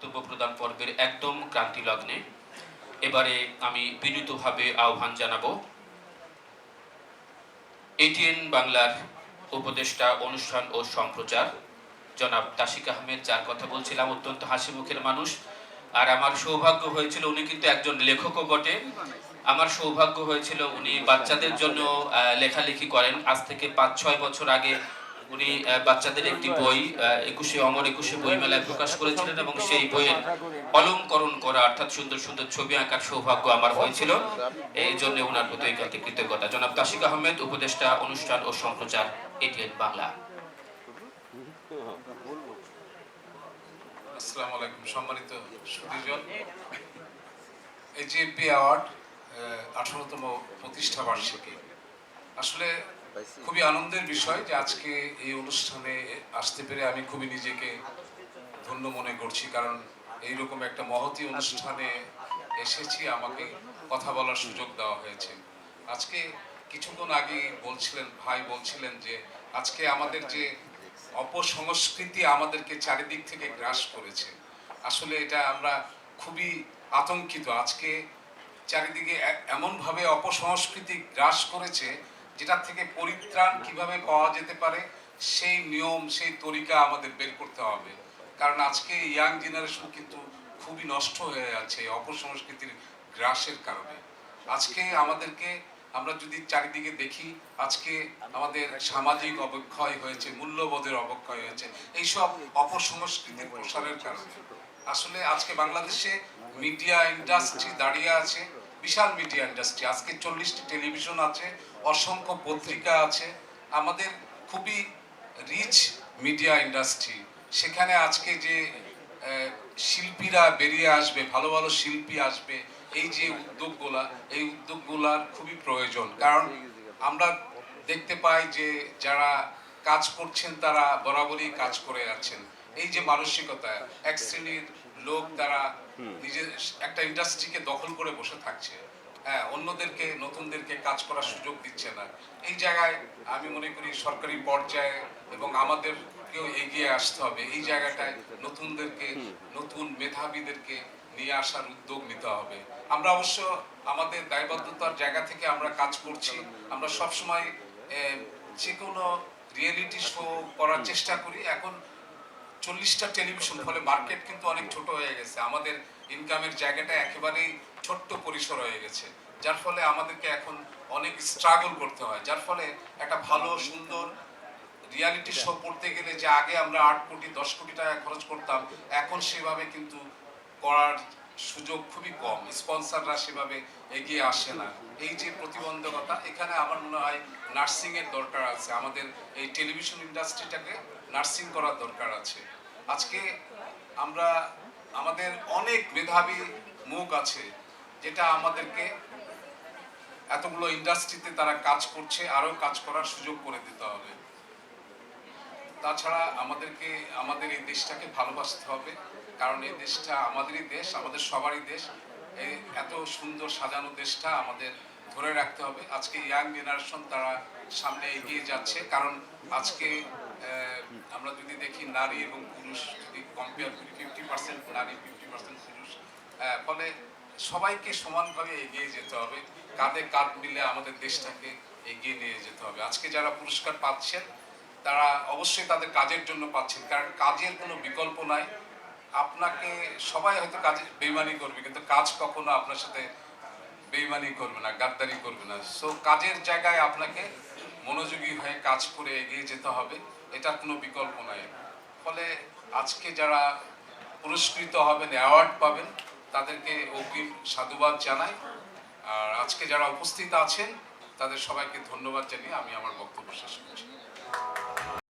বক্তব্য প্রদান পর্বের একদম ক্রান্তি লগ্নে। এবারে আমি বিনীতভাবে আহ্বান জানাব, এটিএন বাংলার উপদেষ্টা অনুষ্ঠান ও সম্প্রচার। জনাব তাসিক আহমেদ, যার কথা বলছিলাম, অত্যন্ত হাসি মুখের মানুষ। আর আমার সৌভাগ্য হয়েছিল উনি কিন্তু একজন লেখকও বটে। আমার সৌভাগ্য হয়েছিল উনি বাচ্চাদের জন্য লেখালেখি করেন। আজ থেকে পাঁচ ছয় বছর আগে উনি বাচ্চাদের একটি বই একুশে অমর, একুশে বই মেলায় প্রকাশ করেছিলেন এবং সেই বইয়ের অলঙ্করণ করা, অর্থাৎ সুন্দর সুন্দর ছবি আঁকার সৌভাগ্য আমার হয়েছিল। এই জন্য ওনার প্রতি কৃতজ্ঞতা। জনাব তাসিক আহমেদ, উপদেষ্টা, অনুষ্ঠান ও সম্প্রচার, এটিএন বাংলা। আসসালামু আলাইকুম, সম্মানিত সুদীজন এই যে অ্যাওয়ার্ড আঠারোতম প্রতিষ্ঠা বার্ষিকী আসলে খুবই আনন্দের বিষয় যে আজকে এই অনুষ্ঠানে আসতে পেরে আমি খুবই নিজেকে ধন্য মনে করছি, কারণ এইরকম একটা মহতী অনুষ্ঠানে এসেছি, আমাকে কথা বলার সুযোগ দেওয়া হয়েছে। আজকে কিছুক্ষণ আগে বলছিলেন, ভাই বলছিলেন যে আজকে আমাদের যে অপসংস্কৃতি আমাদেরকে চারিদিক থেকে গ্রাস করেছে। আসলে এটা আমরা খুবই আতঙ্কিত। আজকে চারিদিকে এমনভাবে অপসংস্কৃতি গ্রাস করেছে যেটা থেকে পরিত্রাণ কীভাবে পাওয়া যেতে পারে, সেই নিয়ম, সেই তরিকা আমাদের বের করতে হবে। কারণ আজকে ইয়াং জেনারেশন কিন্তু খুবই নষ্ট হয়ে যাচ্ছে অপসংস্কৃতির গ্রাসের কারণে। আজকে আমাদেরকে, আমরা যদি চারিদিকে দেখি, আজকে আমাদের সামাজিক অবক্ষয় হয়েছে, মূল্যবোধের অবক্ষয় হয়েছে, এইসব অপসংস্কৃতির প্রসারের কারণে। আসলে আজকে বাংলাদেশে মিডিয়া ইন্ডাস্ট্রি দাঁড়িয়ে আছে বিশাল মিডিয়া ইন্ডাস্ট্রি। আজকে চল্লিশটি টেলিভিশন আছে, অসংখ্য পত্রিকা আছে। আমাদের খুবই রিচ মিডিয়া ইন্ডাস্ট্রি সেখানে আজকে যে শিল্পীরা বেরিয়ে আসবে, ভালো ভালো শিল্পী আসবে, এই যে উদ্যোগগুলা, এই উদ্যোগগুলার খুবই প্রয়োজন। কারণ আমরা দেখতে পাই যে, যারা কাজ করছেন তারা বরাবরই কাজ করে যাচ্ছেন। এই যে মানসিকতা, এক শ্রেণির লোক তারা নিজের একটা ইন্ডাস্ট্রিকে দখল করে বসে থাকছে। হ্যাঁ অন্যদেরকে নতুনদেরকে কাজ করার সুযোগ দিচ্ছে না। এই জায়গায় আমি মনে করি সরকারি পর্যায়ে এবং আমাদেরকেও এগিয়ে আসতে হবে। এই জায়গাটায় নতুনদেরকে নতুন মেধাবীদেরকে নিয়ে আসার উদ্যোগ নিতে হবে। আমরা অবশ্য আমাদের দায়বদ্ধতার জায়গা থেকে আমরা কাজ করছি। আমরা সবসময় যে কোনো রিয়েলিটি শো করার চেষ্টা করি। এখন চল্লিশটা টেলিভিশন ফলে মার্কেট কিন্তু অনেক ছোট হয়ে গেছে। আমাদের ইনকামের জায়গাটা একেবারেই ছোট্ট পরিসর হয়ে গেছে। যার ফলে আমাদেরকে এখন অনেক স্ট্রাগল করতে হয়। যার ফলে একটা ভালো সুন্দর রিয়ালিটি শো করতে গেলে যে আগে আমরা আট কোটি দশ কোটি টাকা খরচ করতাম এখন সেভাবে কিন্তু করার সুযোগ খুবই কম। স্পন্সররা সেভাবে এগিয়ে আসে না। এই যে প্রতিবন্ধকতা এখানে আমার মনে হয় নার্সিং এর দরকার আছে। আমাদের এই টেলিভিশন ইন্ডাস্ট্রিটাকে নার্সিং করার দরকার আছে। আজকে আমরা, আমাদের অনেক মেধাবী মুখ আছে যেটা আমাদেরকে এতগুলো ইন্ডাস্ট্রিতে তারা কাজ করছে আরও কাজ করার সুযোগ করে দিতে হবে। তাছাড়া আমাদেরকে, আমাদের এই দেশটাকে ভালোবাসতে হবে, কারণ এই দেশটা আমাদেরই দেশ, আমাদের সবারই দেশ। এই এত সুন্দর সাজানো দেশটা আমাদের ধরে রাখতে হবে। আজকে ইয়াং জেনারেশন তারা সামনে এগিয়ে যাচ্ছে, কারণ আজকে আমরা যদি দেখি নারী এবং পুরুষ যদি কম্পেয়ার করি ফিফটি পার্সেন্ট নারী ফিফটি পার্সেন্ট পুরুষ ফলে সবাইকে সমানভাবে এগিয়ে যেতে হবে। কাঁধে কাঁধ মিলে আমাদের দেশটাকে এগিয়ে নিয়ে যেতে হবে। আজকে যারা পুরস্কার পাচ্ছেন, তারা অবশ্যই তাদের কাজের জন্য পাচ্ছেন, কারণ কাজের কোনো বিকল্প নাই। আপনাকে সবাই হয়তো কাজে বেইমানি করবে, কিন্তু কাজ কখনো আপনার সাথে বেইমানি করবে না, গাদ্দারি করবে না। সো কাজের জায়গায় আপনাকে মনোযোগী হয়ে কাজ করে এগিয়ে যেতে হবে এটা কোনো বিকল্প নাই। ফলে আজকে যারা পুরস্কৃত হবেন অ্যাওয়ার্ড পাবেন, তাদেরকে অগ্রিম সাধুবাদ জানাই। আর আজকে যারা উপস্থিত আছেন, তাদের সবাইকে ধন্যবাদ জানিয়ে আমি আমার বক্তব্য শেষ করছি।